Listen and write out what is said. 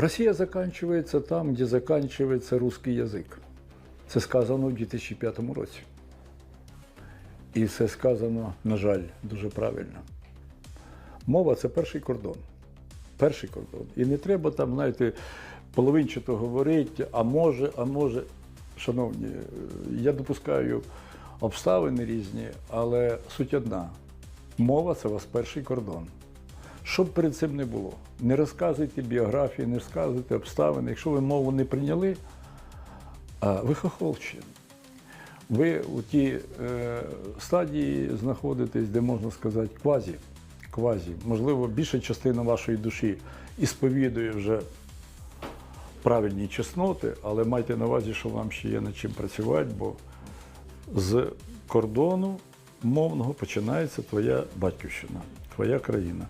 Россия заканчивается там, где заканчивается русский язик. Це сказано в 2005 році. І це сказано, на жаль, дуже правильно. Мова це перший кордон. Перший кордон. І не треба там, знаєте, половинчато говорити, а може, а може. Шановні, я допускаю обставини різні, але суть одна. Мова це у вас перший кордон. Щоб перед цим не було. Не розказуйте біографії, не розказуйте обставини. Якщо ви мову не прийняли, ви хохолчі. Ви у тій е, стадії знаходитесь, де можна сказати, квазі. квазі. Можливо, більша частина вашої душі і сповідує вже правильні чесноти, але майте на увазі, що вам ще є над чим працювати, бо з кордону мовного починається твоя батьківщина, твоя країна.